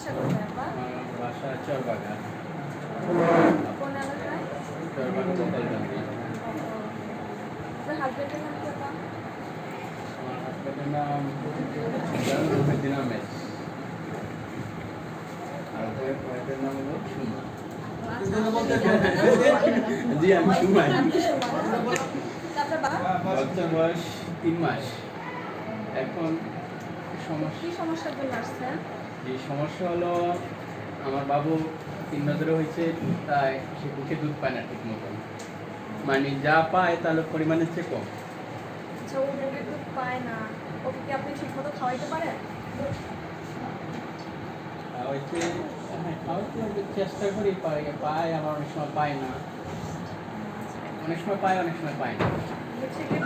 বাসা কোথায় বাসা চরবাগা কোন এলাকায়? চরবাগা গোপালগঞ্জে হাজবেন্ডের নাম কি আমার হাসপাতালের নাম রুফিদ্দিন আহমেদ। আর ওয়াইফ- নাম হলো সুমা। জি আমি সুমাই বাচ্চার বয়স তিন মাস। এখন সমস্যা কি সমস্যার জন্য আসছেন? যে সমস্যা হলো আমার বাবু তিন নজরে হয়েছে তাই সে বুকে দুধ পায় না ঠিক মতন। মানে যা পায় তার পরিমাণের চেয়ে কম। আচ্ছা ও দুধ পায় না ওকে কি আপনি ঠিক মতো খাওয়াইতে পারেন? তা হচ্ছে হ্যাঁ খাওয়াতে হবে, চেষ্টা করি পাই পায় আবার অনেক সময় পায় না। অনেক সময় পায় অনেক সময় পায় না। হচ্ছে কি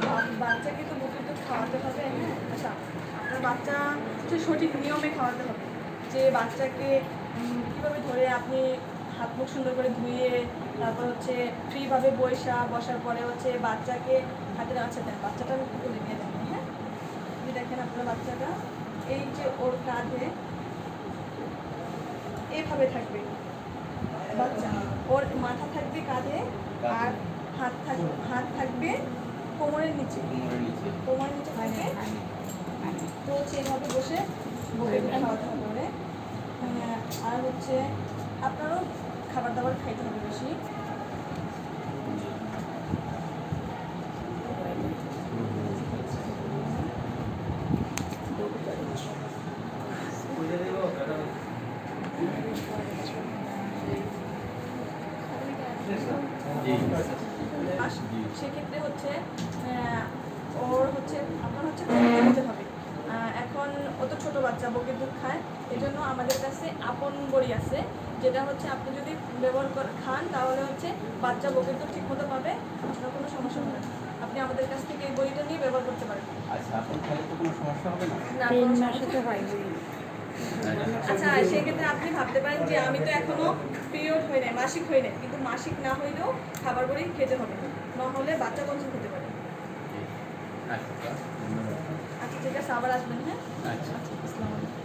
বাচ্চাকে তো বুকের দুধ খাওয়াতে হবে হ্যাঁ? আচ্ছা আপনার বাচ্চা সঠিক নিয়মে খাওয়াতে হবে। যে বাচ্চাকে কীভাবে ধরে আপনি হাত মুখ সুন্দর করে ধুয়ে তারপর হচ্ছে ফ্রিভাবে বৈশা বসার পরে হচ্ছে বাচ্চাকে হাতে আচ্ছা দেন। বাচ্চাটা আমি একটু তুলে নিয়ে দেখেন হ্যাঁ? এই দেখেন আপনার বাচ্চাটা এই যে ওর কাঁধে এভাবে থাকবে। বাচ্চা ওর মাথা থাকবে কাঁধে আর হাত থাকবে হাত থাকবে কোমরের নিচে। কোমরের নিচে। কোমরের নিচে থাকবে। তো হচ্ছে এভাবে বসে খাওয়াতে হবে ওরে। হ্যাঁ, আর হচ্ছে আপনারও খাবার দাবার খাইতে হবে বেশি। সেক্ষেত্রে হচ্ছে ওর হচ্ছে আপনার হচ্ছে কমিয়ে দিতে হবে আহ, এখন ও তো ছোটো বাচ্চা বকের দুধ খায় এই জন্য আমাদের কাছে আপন বড়ি আছে যেটা হচ্ছে আপনি যদি ব্যবহার করে খান তাহলে হচ্ছে বাচ্চা বকের দুধ ঠিক মতো পাবে আপনার কোনো সমস্যা হবে না। আপনি আমাদের কাছ থেকে এই বড়িটা নিয়ে ব্যবহার করতে পারেন আচ্ছা আপনি খাইলে তো কোনো সমস্যা হবে না? না তিন মাসে তো হয়নি আচ্ছা সেক্ষেত্রে আপনি ভাবতে পারেন যে আমি তো এখনও পিরিয়ড হই নাই মাসিক হই নাই কিন্তু মাসিক না হইলেও খাবার বড়ি খেতে হবে নাহলে বাচ্চা কনসুম হতে পারে। আচ্ছা আচ্ছা ঠিক আছে আবার আসবেন হ্যাঁ? আচ্ছা আচ্ছা। আসসালামু আলাইকুম